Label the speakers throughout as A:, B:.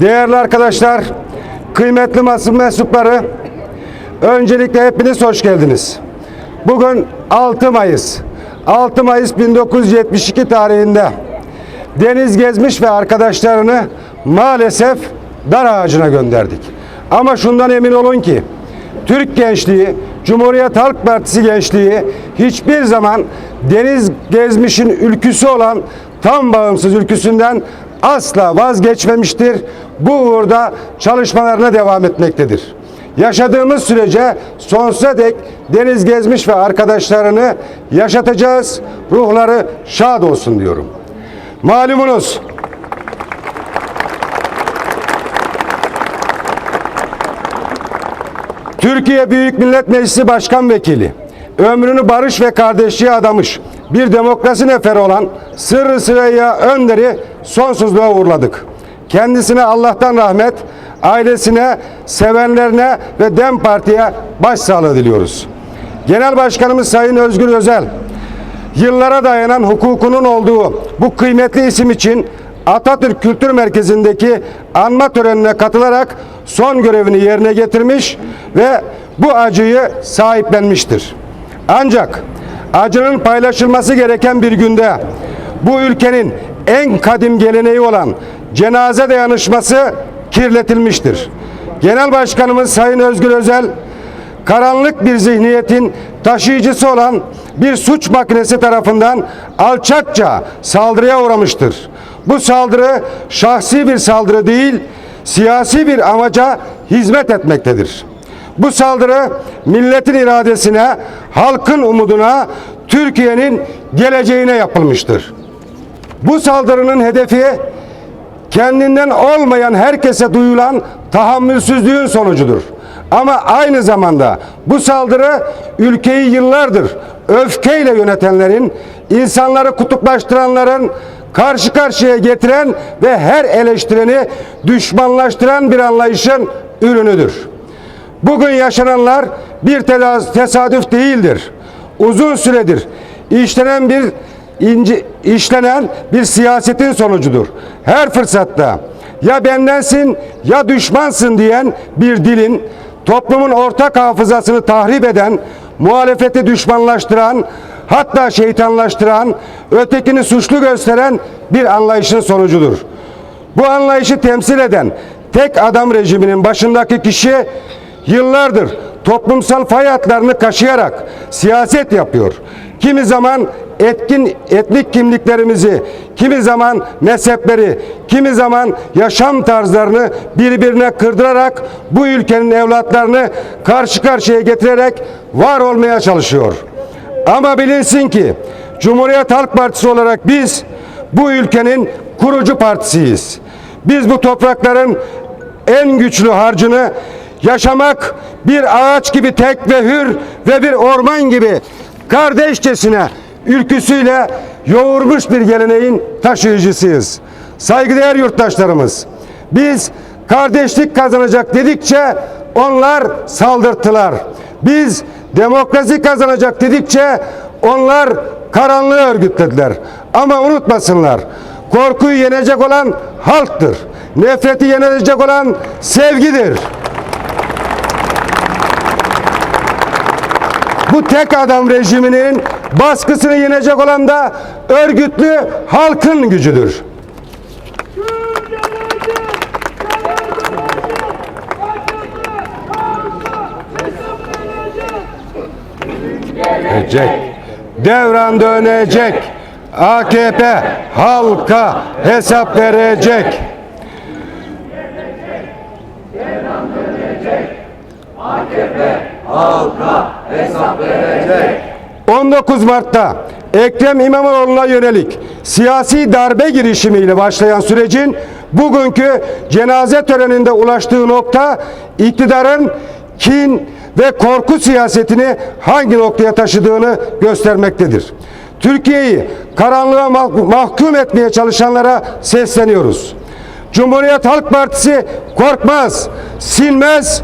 A: Değerli arkadaşlar, kıymetli basın mensupları, öncelikle hepiniz hoş geldiniz. Bugün 6 Mayıs. 6 Mayıs 1972 tarihinde Deniz Gezmiş ve arkadaşlarını maalesef dar ağacına gönderdik. Ama şundan emin olun ki Türk gençliği, Cumhuriyet Halk Partisi gençliği hiçbir zaman Deniz Gezmiş'in ülküsü olan tam bağımsız ülküsünden asla vazgeçmemiştir. Bu uğurda çalışmalarına devam etmektedir. Yaşadığımız sürece sonsuza dek Deniz Gezmiş ve arkadaşlarını yaşatacağız. Ruhları şad olsun diyorum. Malumunuz Türkiye Büyük Millet Meclisi Başkan Vekili, ömrünü barış ve kardeşliğe adamış bir demokrasi neferi olan Sırrı Süreyya Önder'i sonsuzluğa uğurladık. Kendisine Allah'tan rahmet, ailesine, sevenlerine ve DEM Parti'ye başsağlığı diliyoruz. Genel Başkanımız Sayın Özgür Özel, yıllara dayanan hukukunun olduğu bu kıymetli isim için Atatürk Kültür Merkezi'ndeki anma törenine katılarak son görevini yerine getirmiş ve bu acıyı sahiplenmiştir. Ancak acının paylaşılması gereken bir günde bu ülkenin en kadim geleneği olan cenaze dayanışması kirletilmiştir. Genel Başkanımız Sayın Özgür Özel karanlık bir zihniyetin taşıyıcısı olan bir suç makinesi tarafından alçakça saldırıya uğramıştır. Bu saldırı şahsi bir saldırı değil, siyasi bir amaca hizmet etmektedir. Bu saldırı milletin iradesine, halkın umuduna, Türkiye'nin geleceğine yapılmıştır. Bu saldırının hedefi kendinden olmayan herkese duyulan tahammülsüzlüğün sonucudur. Ama aynı zamanda bu saldırı ülkeyi yıllardır öfkeyle yönetenlerin, insanları kutuplaştıranların, karşı karşıya getiren ve her eleştireni düşmanlaştıran bir anlayışın ürünüdür. Bugün yaşananlar bir tesadüf değildir. Uzun süredir işlenen bir ince, işlenen bir siyasetin sonucudur. Her fırsatta ya bendensin ya düşmansın diyen bir dilin toplumun ortak hafızasını tahrip eden, muhalefeti düşmanlaştıran, hatta şeytanlaştıran, ötekini suçlu gösteren bir anlayışın sonucudur. Bu anlayışı temsil eden tek adam rejiminin başındaki kişi yıllardır toplumsal fay hatlarını kaşıyarak siyaset yapıyor. Kimi zaman etkin etnik kimliklerimizi, kimi zaman mezhepleri, kimi zaman yaşam tarzlarını birbirine kırdırarak bu ülkenin evlatlarını karşı karşıya getirerek var olmaya çalışıyor. Ama bilinsin ki Cumhuriyet Halk Partisi olarak biz bu ülkenin kurucu partisiyiz. Biz bu toprakların en güçlü harcını yaşamak bir ağaç gibi tek ve hür ve bir orman gibi kardeşçesine ülküsüyle yoğurmuş bir geleneğin taşıyıcısıyız. Saygıdeğer yurttaşlarımız, biz kardeşlik kazanacak dedikçe onlar saldırttılar. Biz demokrasi kazanacak dedikçe onlar karanlığı örgütlediler. Ama unutmasınlar, korkuyu yenecek olan halktır. Nefreti yenecek olan sevgidir. Bu tek adam rejiminin baskısını yenecek olan da örgütlü halkın gücüdür. Gelecek. Devran dönecek. AKP halka hesap verecek. 19 Mart'ta Ekrem İmamoğlu'na yönelik siyasi darbe girişimiyle başlayan sürecin bugünkü cenaze töreninde ulaştığı nokta iktidarın kin ve korku siyasetini hangi noktaya taşıdığını göstermektedir. Türkiye'yi karanlığa mah- mahkum etmeye çalışanlara sesleniyoruz. Cumhuriyet Halk Partisi korkmaz, silmez,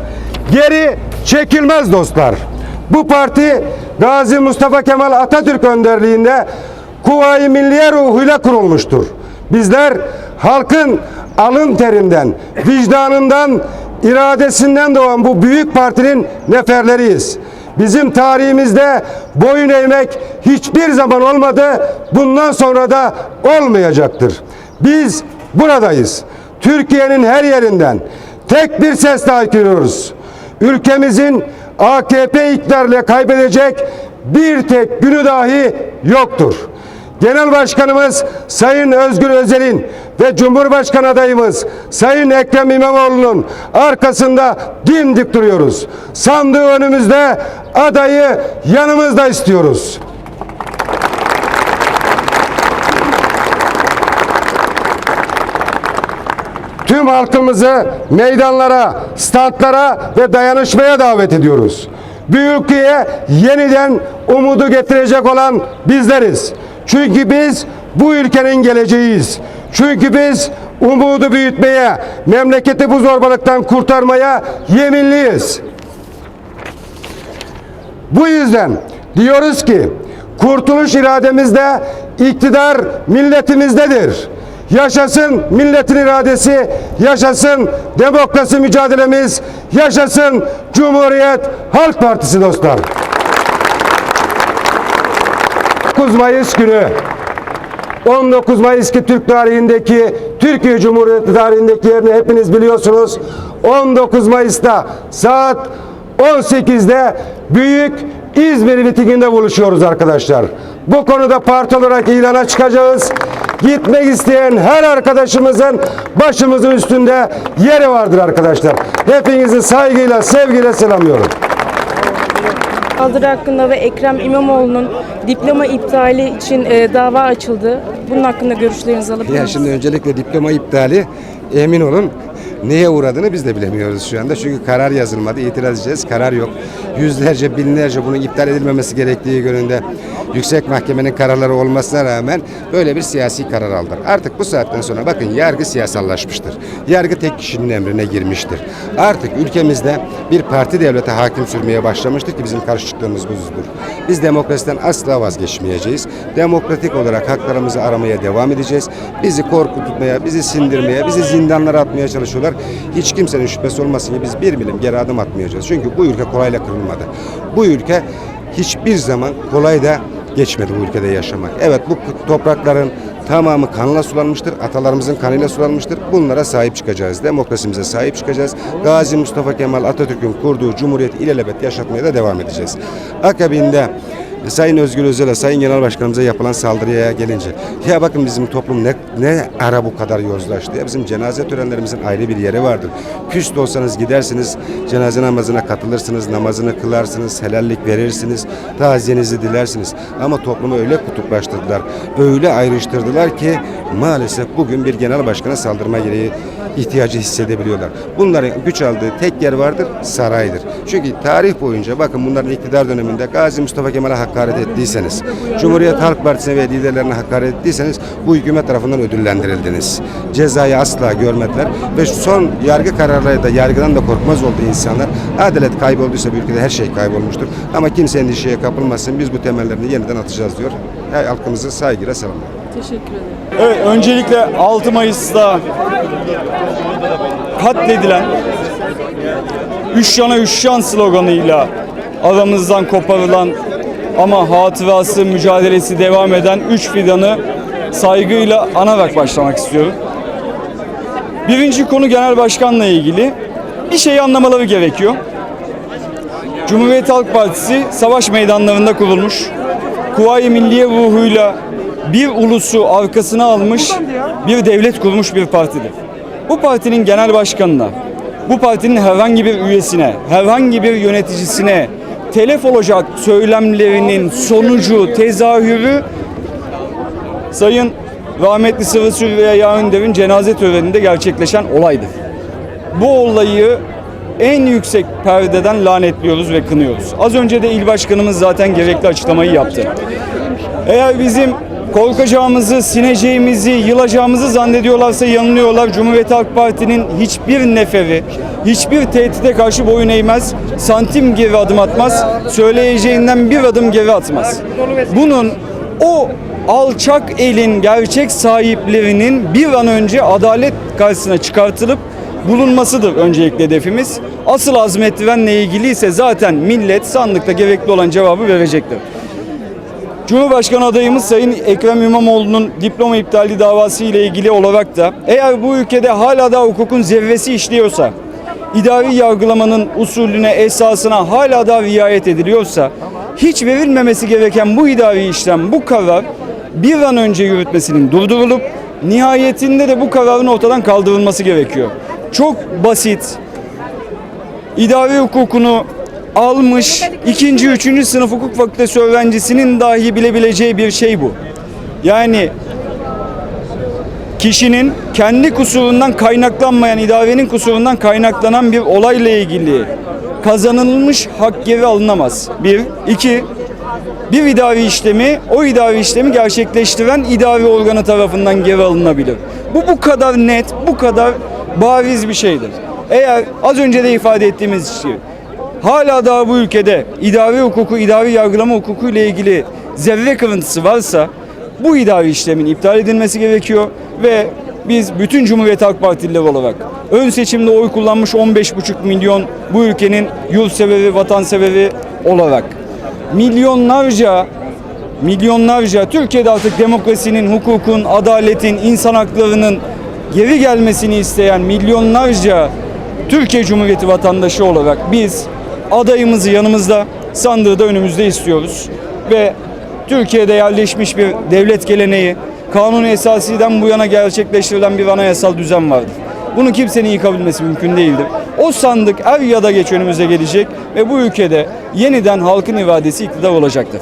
A: geri çekilmez dostlar. Bu parti Gazi Mustafa Kemal Atatürk önderliğinde Kuvayi Milliye ruhuyla kurulmuştur. Bizler halkın alın terinden, vicdanından, iradesinden doğan bu büyük partinin neferleriyiz. Bizim tarihimizde boyun eğmek hiçbir zaman olmadı, bundan sonra da olmayacaktır. Biz buradayız. Türkiye'nin her yerinden tek bir sesle haykırıyoruz. Ülkemizin AKP iktidarıyla kaybedecek bir tek günü dahi yoktur. Genel Başkanımız Sayın Özgür Özel'in ve Cumhurbaşkanı adayımız Sayın Ekrem İmamoğlu'nun arkasında dimdik duruyoruz. Sandığı önümüzde adayı yanımızda istiyoruz. Tüm halkımızı meydanlara, standlara ve dayanışmaya davet ediyoruz. Ülkeye yeniden umudu getirecek olan bizleriz. Çünkü biz bu ülkenin geleceğiyiz. Çünkü biz umudu büyütmeye, memleketi bu zorbalıktan kurtarmaya yeminliyiz. Bu yüzden diyoruz ki kurtuluş irademizde, iktidar milletimizdedir. Yaşasın milletin iradesi, yaşasın demokrasi mücadelemiz, yaşasın Cumhuriyet Halk Partisi dostlar. 9 Mayıs günü 19 Mayıs ki Türk tarihindeki Türkiye Cumhuriyeti tarihindeki yerini hepiniz biliyorsunuz. 19 Mayıs'ta saat 18'de büyük İzmir mitinginde buluşuyoruz arkadaşlar. Bu konuda parti olarak ilana çıkacağız. Gitmek isteyen her arkadaşımızın başımızın üstünde yeri vardır arkadaşlar. Hepinizi saygıyla, sevgiyle selamlıyorum.
B: Saldırı hakkında ve Ekrem İmamoğlu'nun diploma iptali için e, dava açıldı. Bunun hakkında görüşlerinizi alabilir
C: Ya şimdi öncelikle diploma iptali emin olun neye uğradığını biz de bilemiyoruz şu anda. Çünkü karar yazılmadı. itiraz edeceğiz. Karar yok. Yüzlerce, binlerce bunun iptal edilmemesi gerektiği yönünde yüksek mahkemenin kararları olmasına rağmen böyle bir siyasi karar aldılar. Artık bu saatten sonra bakın yargı siyasallaşmıştır. Yargı tek kişinin emrine girmiştir. Artık ülkemizde bir parti devlete hakim sürmeye başlamıştır ki bizim karşı çıktığımız budur. Biz demokrasiden asla vazgeçmeyeceğiz. Demokratik olarak haklarımızı aramaya devam edeceğiz. Bizi korkutmaya, bizi sindirmeye, bizi zindanlara atmaya çalışıyorlar. Hiç kimsenin şüphesi olmasın ki biz bir milim geri adım atmayacağız. Çünkü bu ülke kolayla kırılmadı. Bu ülke hiçbir zaman kolay da geçmedi bu ülkede yaşamak. Evet bu toprakların tamamı kanla sulanmıştır. Atalarımızın kanıyla sulanmıştır. Bunlara sahip çıkacağız. Demokrasimize sahip çıkacağız. Gazi Mustafa Kemal Atatürk'ün kurduğu cumhuriyeti ilelebet yaşatmaya da devam edeceğiz. Akabinde Sayın Özgür Özel'e, Sayın Genel Başkanımıza yapılan saldırıya gelince ya bakın bizim toplum ne, ne ara bu kadar yozlaştı ya bizim cenaze törenlerimizin ayrı bir yeri vardır. Küst olsanız gidersiniz cenaze namazına katılırsınız, namazını kılarsınız, helallik verirsiniz, taziyenizi dilersiniz. Ama toplumu öyle kutuplaştırdılar, öyle ayrıştırdılar ki maalesef bugün bir genel başkana saldırma gereği ihtiyacı hissedebiliyorlar. Bunların güç aldığı tek yer vardır, saraydır. Çünkü tarih boyunca bakın bunların iktidar döneminde Gazi Mustafa Kemal'e hakaret ettiyseniz, Cumhuriyet Halk Partisi'ne ve liderlerine hakaret ettiyseniz bu hükümet tarafından ödüllendirildiniz. Cezayı asla görmediler ve son yargı kararları da yargıdan da korkmaz oldu insanlar. Adalet kaybolduysa bu ülkede her şey kaybolmuştur. Ama kimse endişeye kapılmasın. Biz bu temellerini yeniden atacağız diyor. Her halkımızı saygıyla selamlıyorum.
B: Teşekkür ederim.
D: Evet, öncelikle 6 Mayıs'ta katledilen Üç yana üç şan sloganıyla aramızdan koparılan ama hatırası mücadelesi devam eden üç fidanı saygıyla anarak başlamak istiyorum. Birinci konu genel başkanla ilgili. Bir şeyi anlamaları gerekiyor. Cumhuriyet Halk Partisi savaş meydanlarında kurulmuş. Kuvayi Milliye ruhuyla bir ulusu arkasına almış, bir devlet kurmuş bir partidir. Bu partinin genel başkanına, bu partinin herhangi bir üyesine, herhangi bir yöneticisine telef olacak söylemlerinin sonucu, tezahürü Sayın rahmetli Sıvı Süreyya Yağınder'in cenaze töreninde gerçekleşen olaydır. Bu olayı en yüksek perdeden lanetliyoruz ve kınıyoruz. Az önce de il başkanımız zaten gerekli açıklamayı yaptı. Eğer bizim korkacağımızı, sineceğimizi, yılacağımızı zannediyorlarsa yanılıyorlar. Cumhuriyet Halk Parti'nin hiçbir neferi, hiçbir tehdide karşı boyun eğmez, santim geri adım atmaz, söyleyeceğinden bir adım geri atmaz. Bunun o alçak elin gerçek sahiplerinin bir an önce adalet karşısına çıkartılıp bulunmasıdır öncelikle hedefimiz. Asıl azmettirenle ilgili ise zaten millet sandıkta gerekli olan cevabı verecektir. Cumhurbaşkanı adayımız Sayın Ekrem İmamoğlu'nun diploma iptali davası ile ilgili olarak da eğer bu ülkede hala da hukukun zerresi işliyorsa, idari yargılamanın usulüne, esasına hala da riayet ediliyorsa, hiç verilmemesi gereken bu idari işlem, bu karar bir an önce yürütmesinin durdurulup nihayetinde de bu kararın ortadan kaldırılması gerekiyor. Çok basit, idari hukukunu almış ikinci, üçüncü sınıf hukuk fakültesi öğrencisinin dahi bilebileceği bir şey bu. Yani kişinin kendi kusurundan kaynaklanmayan, idarenin kusurundan kaynaklanan bir olayla ilgili kazanılmış hak geri alınamaz. Bir. iki bir idari işlemi, o idari işlemi gerçekleştiren idari organı tarafından geri alınabilir. Bu bu kadar net, bu kadar bariz bir şeydir. Eğer az önce de ifade ettiğimiz gibi hala daha bu ülkede idari hukuku, idari yargılama hukuku ile ilgili zerre kırıntısı varsa bu idari işlemin iptal edilmesi gerekiyor ve biz bütün Cumhuriyet Halk Partililer olarak ön seçimde oy kullanmış 15,5 milyon bu ülkenin yurtsevevi, vatansevevi olarak milyonlarca milyonlarca Türkiye'de artık demokrasinin, hukukun, adaletin, insan haklarının geri gelmesini isteyen milyonlarca Türkiye Cumhuriyeti vatandaşı olarak biz adayımızı yanımızda, sandığı da önümüzde istiyoruz. Ve Türkiye'de yerleşmiş bir devlet geleneği, kanun esasiden bu yana gerçekleştirilen bir anayasal düzen vardır. Bunu kimsenin yıkabilmesi mümkün değildir. O sandık er ya da geç önümüze gelecek ve bu ülkede yeniden halkın iradesi iktidar olacaktır.